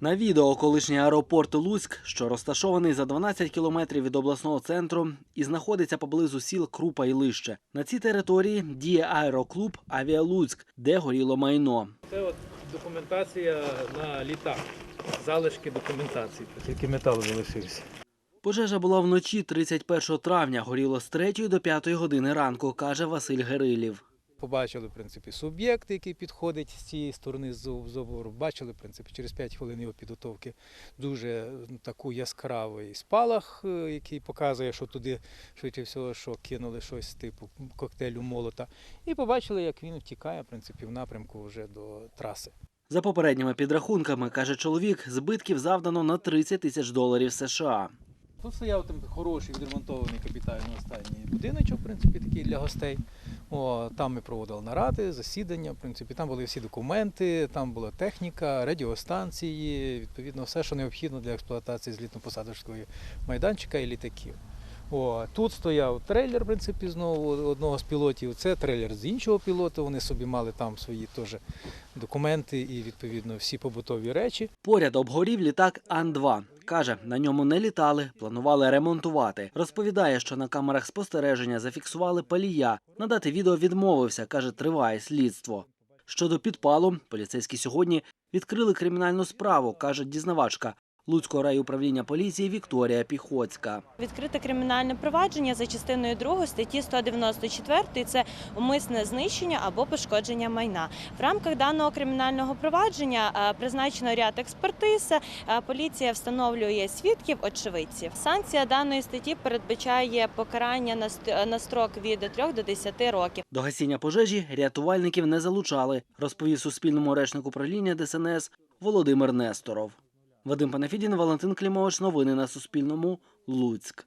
На відео колишній аеропорт Луцьк, що розташований за 12 кілометрів від обласного центру і знаходиться поблизу сіл Крупа і Лище. На цій території діє аероклуб Авіа Луцьк, де горіло майно. Це от документація на літак. Залишки документації. Тільки метал залишився. Пожежа була вночі 31 травня. Горіло з 3 до 5 години ранку, каже Василь Гирилів. Побачили, в принципі, суб'єкт, який підходить з цієї сторони з забору. Бачили, в принципі, через 5 хвилин його підготовки дуже таку яскравий спалах, е, який показує, що туди, швидше всього, що кинули щось типу коктейлю молота. І побачили, як він втікає, в принципі, в напрямку вже до траси. За попередніми підрахунками, каже чоловік, збитків завдано на 30 тисяч доларів США. Тут стояв там хороший відремонтований капітально останній будиночок, в принципі, такий для гостей. О, там ми проводили наради, засідання. В принципі, там були всі документи, там була техніка, радіостанції, відповідно, все, що необхідно для експлуатації злітно-посадочного майданчика і літаків. О, тут стояв трейлер, в принципі, знову одного з пілотів. Це трейлер з іншого пілота. Вони собі мали там свої теж документи і відповідно всі побутові речі. Поряд обгорів літак Ан-2. Каже, на ньому не літали, планували ремонтувати. Розповідає, що на камерах спостереження зафіксували палія. Надати відео відмовився, каже, триває слідство. Щодо підпалу, поліцейські сьогодні відкрили кримінальну справу, каже дізнавачка Луцького райуправління поліції Вікторія Піхоцька. Відкрите кримінальне провадження за частиною 2 статті 194 – це умисне знищення або пошкодження майна. В рамках даного кримінального провадження е, призначено ряд експертиз. Е, Поліція встановлює свідків, очевидців. Санкція даної статті передбачає покарання на на строк від 3 до 10 років. До гасіння пожежі рятувальників не залучали, розповів Суспільному речник управління ДСНС Володимир Несторов. Вадим Панафідін, Валентин Клімович. Новини на Суспільному. Луцьк.